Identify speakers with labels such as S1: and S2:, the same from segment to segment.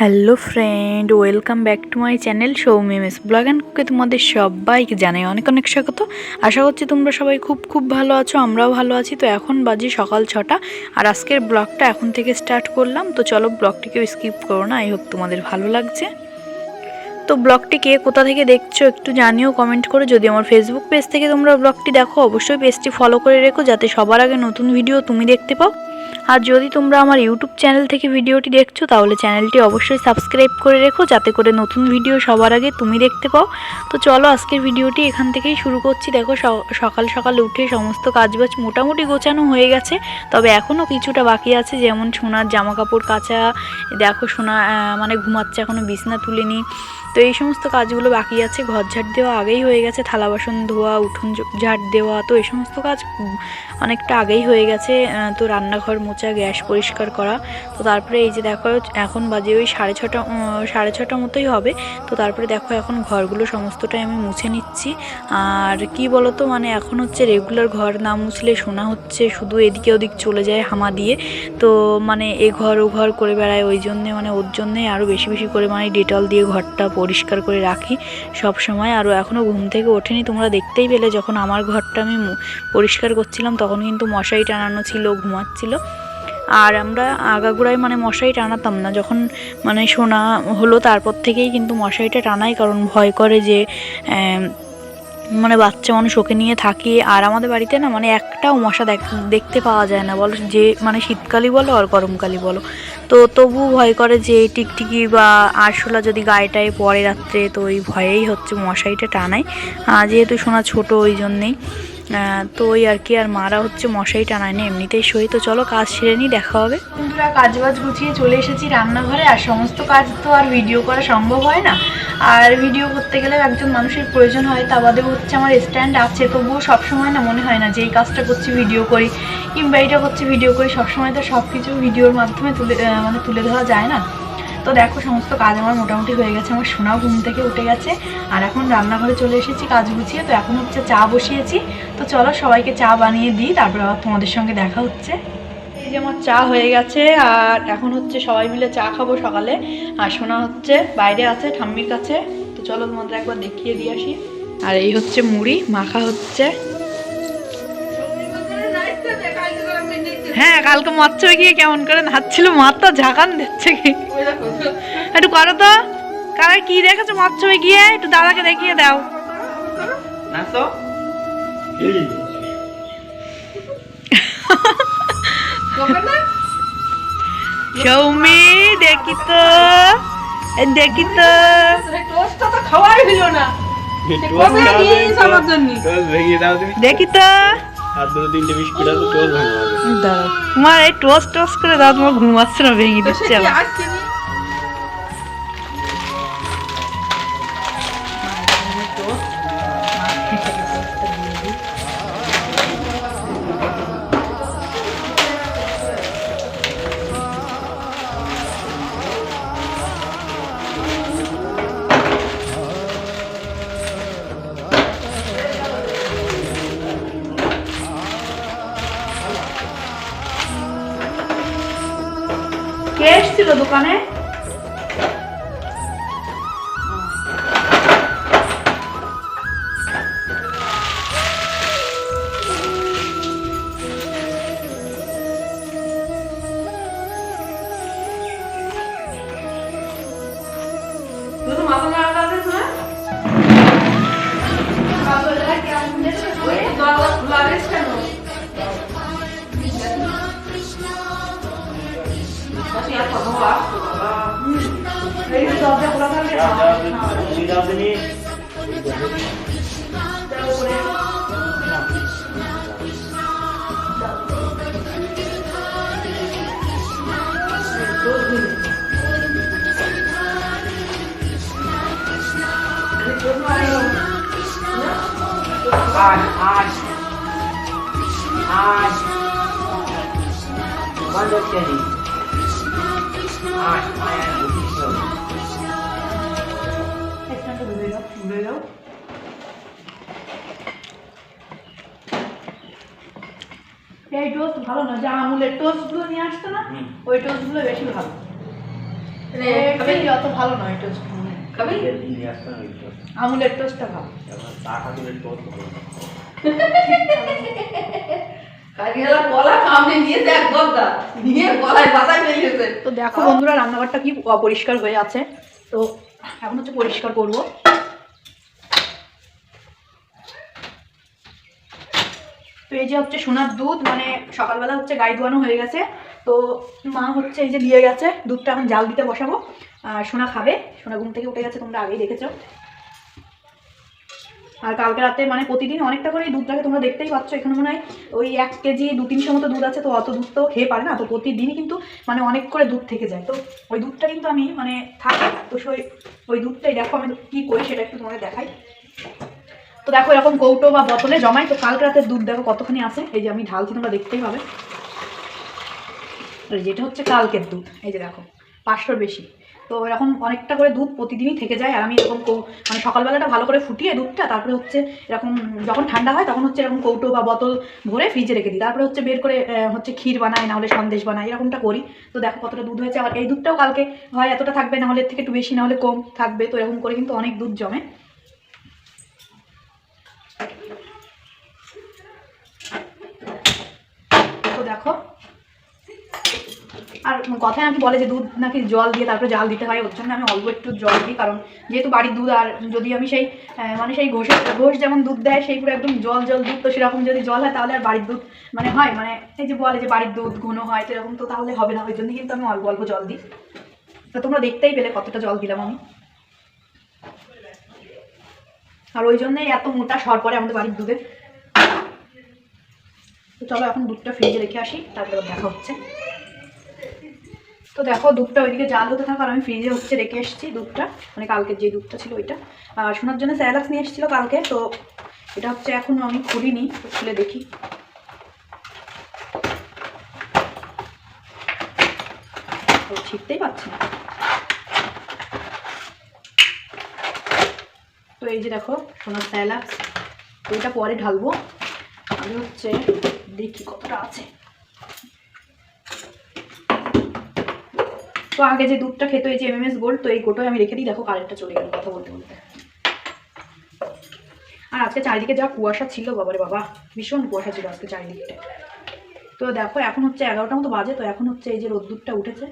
S1: Hello friend, welcome back to my channel সৌমিমেস blog and কুকে তোমাদের সবাইকে জানাই অনেক অনেক স্বাগত। আশা করছি তোমরা সবাই খুব খুব ভালো আছো, আমরাও ভালো আছি। তো এখন বাজে সকাল ছটা আর আজকের ব্লগটা এখন থেকে স্টার্ট করলাম। তো চলো ব্লগটিকেও স্কিপ করো না আই হোপ তোমাদের ভালো লাগছে। তো ব্লগটি কে কোথা থেকে দেখছ একটু জানিও কমেন্ট করে। যদি আমার ফেসবুক পেজ থেকে তোমরা ব্লগটি দেখো, অবশ্যই পেজটি ফলো করে রেখো, যাতে সবার আগে নতুন ভিডিও তুমি দেখতে পাও। আর যদি তোমরা আমার ইউটিউব চ্যানেল থেকে ভিডিওটি দেখছ, তাহলে চ্যানেলটি অবশ্যই সাবস্ক্রাইব করে রেখো, যাতে করে নতুন ভিডিও সবার আগে তুমি দেখতে পাও। তো চলো আজকের ভিডিওটি এখান থেকেই শুরু করছি। দেখো সকাল সকাল উঠে সমস্ত কাজবাজ মোটামুটি গোছানো হয়ে গেছে। তবে এখনও কিছুটা বাকি আছে, যেমন সোনার জামা কাপড় কাচা। দেখো সোনা মানে ঘুমাচ্ছে এখনও বিছনা তুলিনি। তো এই সমস্ত কাজগুলো বাকি আছে, ঘর ঝাড় দেওয়া আগেই হয়ে গেছে, থালা বাসন ধোয়া, উঠোন ঝাড় দেওয়া, তো এই সমস্ত কাজ অনেকটা আগেই হয়ে গেছে তো রান্নাঘর মোচা গ্যাস পরিষ্কার করা, তো তারপরে এই যে দেখো, এখন বাজে ওই সাড়ে ছটা সাড়ে ছটা মতোই হবে, তো তারপরে দেখো এখন ঘরগুলো সমস্তটাই আমি মুছে নিচ্ছি, আর কি বলতো মানে এখন হচ্ছে রেগুলার ঘর না মুছলে শোনা হচ্ছে, শুধু এদিকে ওদিক চলে যায় হামা দিয়ে, তো মানে এ ঘর ও ঘর করে বেড়ায়, ওই জন্যে মানে ওর জন্যে আরও বেশি বেশি করে মানে ডেটল দিয়ে ঘরটা পরিষ্কার করে রাখি। সব সময় আরও এখনও ঘুম থেকে ওঠেনি। তোমরা দেখতেই পেলে যখন আমার ঘরটা আমি পরিষ্কার করছিলাম, তখন কিন্তু মশারি টানানো ছিল, ঘুমাচ্ছিল। আর আমরা আগাগোড়ায় মানে মশারি টানাতাম না। যখন মানে শোনা হলো, তারপর থেকেই কিন্তু মশারিটা টানাই, কারণ ভয় করে যে মানে বাচ্চা মানুষ ওকে নিয়ে থাকি, আর আমাদের বাড়িতে না মানে একটাও মশা দেখ- দেখতে পাওয়া যায় না, বলো যে মানে শীতকালই বলো আর গরমকালই বলো। তো তবু ভয় করে যে টিকটিকি বা আরশোলা যদি গায়েটায় পড়ে রাত্রে, তো ওই ভয়েই হচ্ছে মশাইটা টানায়। যেহেতু শোনা ছোট, ওই জন্যেই। তো ওই আর কি, আর মারা হচ্ছে, মশারি টানায় না এমনিতেই সই তো চলো, কাজ সেরে নিই, দেখা হবে। বন্ধুরা কাজ বাজ গুছিয়ে চলে এসেছি রান্নাঘরে, আর সমস্ত কাজ তো আর ভিডিও করা সম্ভব হয় না। আর ভিডিও করতে গেলে একজন মানুষের প্রয়োজন হয়, তা বাদেও হচ্ছে আমার স্ট্যান্ড আছে। তবুও সবসময় না মনে হয় না যে এই কাজটা করছি ভিডিও করি। কিংবা এইটা করছি ভিডিও করি, সবসময় তো সব কিছু ভিডিওর মাধ্যমে তুলে মানে তুলে ধরা যায় না। তো দেখো, সমস্ত কাজ আমার মোটামুটি হয়ে গেছে। আমার সোনাও ঘুম থেকে উঠে গেছে। আর এখন রান্নাঘরে চলে এসেছি কাজ গুছিয়ে। তো এখন হচ্ছে চা বসিয়েছি। তো চলো সবাইকে চা বানিয়ে দিই, তারপর আবার তোমাদের সঙ্গে দেখা হচ্ছে। এই যে আমার চা হয়ে গেছে, আর এখন হচ্ছে সবাই মিলে চা খাব সকালে। আর সোনা হচ্ছে বাইরে আছে, ঠাম্মির কাছে। তো চলো তোমাদের একবার দেখিয়ে দিয়ে আসি। আর এই হচ্ছে মুড়ি, মাখা হচ্ছে। হ্যাঁ কালকে মৎস্য গিয়ে কেমন করে নাচছিল মাথা ঝাঁকান দিচ্ছে কি? একটু করো তো। কারা কি দেখেছ মৎস্য গিয়ে? একটু দাদাকে দেখিয়ে দাও। সৌমি দেখি তো। দেখি তো।
S2: খাওয়াই হলো না।
S1: দেখি তো।
S3: আর দুটো তিনটে বিস্কুট আছে টোস্ট ভাঙা হবে।
S1: দাঁড়াও। তোমার এই টোস্ট টোস্ট করে দাও তোমার ঘুমাচ্ছে না ভেঙে
S2: দিচ্ছে সে
S1: দিচ্ছে এসেছিল দোকানে?
S2: দরজা খোলা
S1: থাকলে
S3: আজ আজ আজ বন্ধ করি আজ মায়া বুঝিস
S1: এখানটা ঘুরে যাও ঘুরে যাও এই টোস্ট ভালো না যা আমুলের টোস্টগুলো নিয়ে আসতো না ওই টোস্টগুলো বেশি ভালো। অত ভালো নয় টোস্ট। আমুলের টোস্টটা ভালো। তো দেখো বন্ধুরা রান্নাঘরটা কি অপরিষ্কার হয়ে আছে। তো এখন হচ্ছে পরিষ্কার করব। তো এই যে হচ্ছে সোনার দুধ মানে সকালবেলা হচ্ছে গাই ধোয়ানো হয়ে গেছে। তো মা হচ্ছে এই যে দিয়ে গেছে, দুধটা এখন জাল দিতে বসাবো। আর সোনা খাবে, সোনা ঘুম থেকে উঠে গেছে, তোমরা আগেই দেখেছ। আর কালকে রাতে মানে প্রতিদিন অনেকটা করে দুধ থাকে তোমরা দেখতেই পাচ্ছ। এখানে মনে হয় ওই এক কেজি দু তিনশো মতো দুধ আছে, তো অত দুধ তো খেয়ে পারে না। তো প্রতিদিনই কিন্তু মানে অনেক করে দুধ থেকে যায়। তো ওই দুধটা কিন্তু আমি মানে থাকে। তো সেই ওই দুধটাই দেখো আমি কী করি সেটা একটু তোমাদের দেখাই। তো দেখো এরকম কৌটো বা বোতলে জমাই, তো কালকে রাতের দুধ দেখো কতখানি আছে। এই যে আমি ঢালছি, তোমরা দেখতেই পাবে। যেটা হচ্ছে কালকের দুধ, এই যে দেখো, পাঁচশোর বেশি। তো এরকম অনেকটা করে দুধ প্রতিদিনই থেকে যায়, আর আমি এরকম মানে সকালবেলাটা ভালো করে ফুটিয়ে দুধটা, তারপরে হচ্ছে এরকম যখন ঠান্ডা হয়, তখন হচ্ছে এরকম কৌটো বা বোতল ভরে ফ্রিজে রেখে দিই। তারপরে হচ্ছে বের করে হচ্ছে ক্ষীর বানাই, নাহলে সন্দেশ বানাই, এরকমটা করি। তো দেখো কতটা দুধ হয়েছে। আর এই দুধটাও কালকে হয়, এতটা থাকবে, নাহলে এর থেকে একটু বেশি, নাহলে কম থাকবে। তো এরকম করে কিন্তু অনেক দুধ জমে। দেখো। আর কথায় নাকি বলে যে দুধ নাকি জল দিয়ে তারপরে জাল দিতে হয়, ওর জন্য আমি অল্প একটু জল দিই, কারণ যেহেতু বাড়ির দুধ আর যদি আমি সেই মানে সেই ঘোষের ঘোষ যেমন দুধ দেয়, সেই পুরো একদম জল জল দুধ তো সেরকম যদি জল হয়, তাহলে আর বাড়ির দুধ মানে হয় মানে এই যে বলে যে বাড়ির দুধ ঘন হয়, সেরকম তো তাহলে হবে না, ওই জন্য কিন্তু আমি অল্প অল্প জল দিই। তো তোমরা দেখতেই পেলে কতটা জল দিলাম আমি। আর ওই জন্যই এত মোটা সর পরে আমাদের বাড়ির দুধে। তো চলো এখন দুধটা ফ্রিজে রেখে আসি, তারপরে দেখা হচ্ছে। তো দেখো, দুধটা ওইদিকে জাল হতে থাকার আমি ফ্রিজে হচ্ছে রেখে এসেছি দুধটা মানে কালকের যে দুধটা ছিল ওইটা। শোনার জন্য স্যালাক্স নিয়ে এসেছিল কালকে, তো এটা হচ্ছে এখনও আমি খুলিনি খুলে দেখি। তো ছিটতেই পাচ্ছি তো এই যে দেখো সোনার স্যালাক্স, তো এটা পরে ঢালবো। আমি হচ্ছে দেখি কতটা আছে। তো আগে যে দুধটা খেতে হয়েছে এমএমএস গোল্ড তো এই গোটোয় আমি রেখে দিই। দেখো কারেন্টটা চলে গেল, কথা বলতে বলতে। আর আজকে চারিদিকে যা কুয়াশা ছিল, বাবারে বাবা, ভীষণ কুয়াশা ছিল আজকে চারিদিকটা তো দেখো, এখন হচ্ছে এগারোটা মতো বাজে, তো এখন হচ্ছে এই যে রোদ্দুরটা উঠেছে।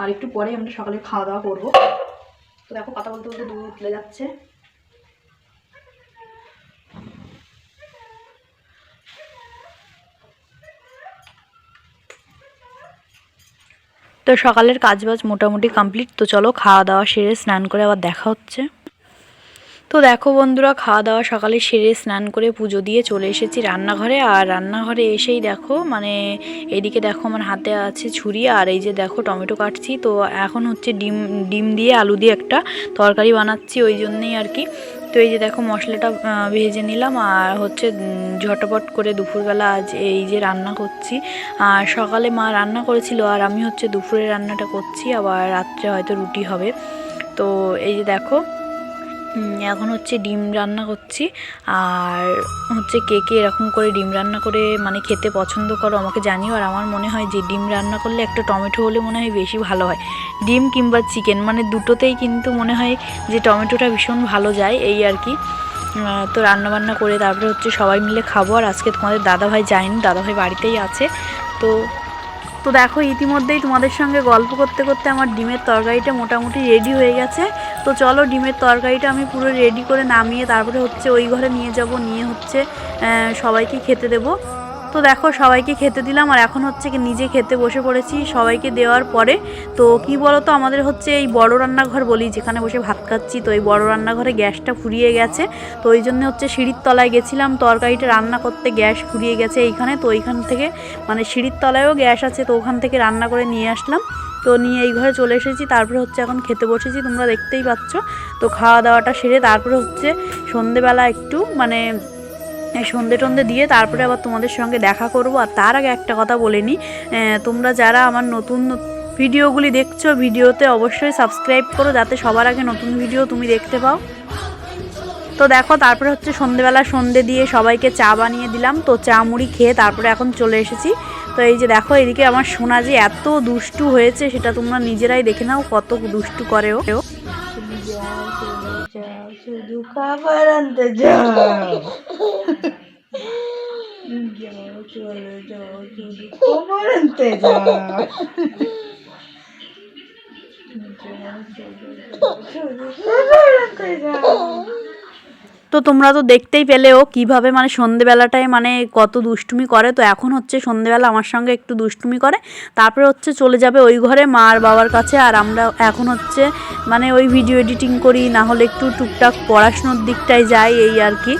S1: আর একটু পরে আমরা সকালে খাওয়া দাওয়া করব। তো দেখো, কথা বলতে বলতে দুধ উতলে যাচ্ছে। তো সকালের কাজবাজ মোটামুটি কমপ্লিট তো চলো খাওয়া দাওয়া সেরে স্নান করে আবার দেখা হচ্ছে। তো দেখো বন্ধুরা খাওয়া দাওয়া সকালে সেরে স্নান করে পুজো দিয়ে চলে এসেছি রান্নাঘরে। আর রান্নাঘরে এসেই দেখো মানে এদিকে দেখো আমার হাতে আছে ছুরি, আর এই যে দেখো টমেটো কাটছি। তো এখন হচ্ছে ডিম ডিম দিয়ে আলু দিয়ে একটা তরকারি বানাচ্ছি, ওই জন্যেই আর কি। তো এই যে দেখো মশলাটা ভেজে নিলাম আর হচ্ছে ঝটপট করে দুপুরবেলা আজ এই যে রান্না করছি। আর সকালে মা রান্না করেছিল আর আমি হচ্ছে দুপুরে রান্নাটা করছি, আবার রাত্রে হয়তো রুটি হবে। তো এই যে দেখো এখন হচ্ছে ডিম রান্না করছি। আর হচ্ছে কে কে এরকম করে ডিম রান্না করে মানে খেতে পছন্দ করো আমাকে জানিও। আর আমার মনে হয় যে ডিম রান্না করলে একটা টমেটো হলে মনে হয় বেশি ভালো হয়। ডিম কিংবা চিকেন মানে দুটোতেই কিন্তু মনে হয় যে টমেটোটা ভীষণ ভালো যায়, এই আর কি। তো রান্না বান্না করে তারপরে হচ্ছে সবাই মিলে খাব। আর আজকে তোমাদের দাদাভাই যায়নি, দাদাভাই বাড়িতেই আছে। তো তো দেখো, ইতিমধ্যেই তোমাদের সঙ্গে গল্প করতে করতে আমার ডিমের তরকারিটা মোটামুটি রেডি হয়ে গেছে। তো চলো, ডিমের তরকারিটা আমি পুরো রেডি করে নামিয়ে তারপরে হচ্ছে ওই ঘরে নিয়ে যাব, নিয়ে হচ্ছে সবাইকে খেতে দেবো। তো দেখো, সবাইকে খেতে দিলাম আর এখন হচ্ছে কি নিজে খেতে বসে পড়েছি সবাইকে দেওয়ার পরে। তো কি বলো তো আমাদের হচ্ছে এই বড় রান্নাঘর বলি, যেখানে বসে ভাত খাচ্ছি, তো এই বড় রান্নাঘরে গ্যাসটা ফুরিয়ে গেছে। তো ওই জন্য হচ্ছে সিঁড়ির তলায় গেছিলাম, তরকারিটা রান্না করতে গ্যাস ফুরিয়ে গেছে এইখানে। তো ওইখান থেকে মানে সিঁড়ির তলায়ও গ্যাস আছে, তো ওখান থেকে রান্না করে নিয়ে আসলাম। তো নিয়ে এই ঘরে চলে এসেছি, তারপরে হচ্ছে এখন খেতে বসেছি, তোমরা দেখতেই পাচ্ছ। তো খাওয়া দাওয়াটা সেরে তারপরে হচ্ছে সন্ধেবেলা একটু মানে সন্ধে টন্ধে দিয়ে তারপরে আবার তোমাদের সঙ্গে দেখা করব। আর তার আগে একটা কথা বলে নিই তোমরা যারা আমার নতুন ভিডিওগুলি দেখছ, ভিডিওতে অবশ্যই সাবস্ক্রাইব করো, যাতে সবার আগে নতুন ভিডিও তুমি দেখতে পাও। তো দেখো, তারপরে হচ্ছে সন্ধেবেলা সন্ধে দিয়ে সবাইকে চা বানিয়ে দিলাম। তো চা মুড়ি খেয়ে তারপরে এখন চলে এসেছি। তো এই যে দেখো, এদিকে আমার সোনা যে এত দুষ্টু হয়েছে, সেটা তোমরা নিজেরাই দেখে নাও কত দুষ্টু করে ও।
S2: শুধু খাবার আনতে যাও যাও চলে যাও শুধু খাবার আনতে যাও শুধু খাবার আনতে যাও
S1: তো তোমরা তো দেখতেই পেলেও কীভাবে মানে সন্ধেবেলাটায় মানে কত দুষ্টুমি করে। তো এখন হচ্ছে সন্ধেবেলা আমার সঙ্গে একটু দুষ্টুমি করে। তারপরে হচ্ছে চলে যাবে ওই ঘরে মা আর বাবার কাছে। আর আমরা এখন হচ্ছে মানে ওই ভিডিও এডিটিং করি, না হলে একটু টুকটাক পড়াশুনোর দিকটায় যাই এই আর কি।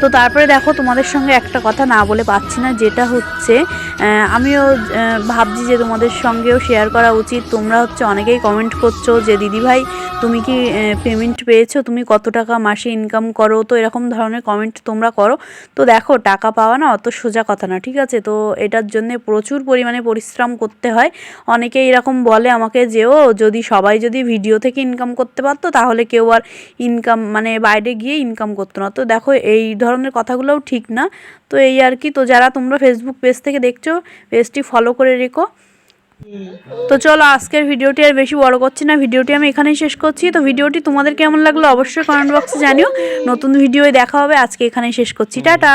S1: তো তারপরে দেখো তোমাদের সঙ্গে একটা কথা না বলে পাচ্ছি না, যেটা হচ্ছে আমিও ভাবছি যে তোমাদের সঙ্গেও শেয়ার করা উচিত। তোমরা হচ্ছে অনেকেই কমেন্ট করছ যে দিদি ভাই তুমি কি পেমেন্ট পেয়েছ? তুমি কত টাকা মাসে ইনকাম করো? তো এরকম ধরনের কমেন্ট তোমরা করো। তো দেখো, টাকা পাওয়া না অত সোজা কথা না, ঠিক আছে? তো এটার জন্য প্রচুর পরিমাণে পরিশ্রম করতে হয়। অনেকেই এরকম বলে আমাকে যে, ও, যদি সবাই যদি ভিডিও থেকে ইনকাম করতে পারতো, তাহলে কেউ আর ইনকাম মানে বাইরে গিয়ে ইনকাম করতো না। তো দেখো, এই ধরনের কথাগুলোও ঠিক না। তো এই আর কি, তো যারা তোমরা ফেসবুক পেজ থেকে দেখছ পেজটি ফলো করে রেখো। তো চলো আজকের ভিডিওটি আর বেশি বড় করছি না, ভিডিওটি আমি এখানেই শেষ করছি। তো ভিডিওটি তোমাদের কেমন লাগল অবশ্যই কমেন্ট বক্সে জানিও। নতুন ভিডিওয় দেখা হবে, আজকে এখানেই শেষ করছি। টাটা!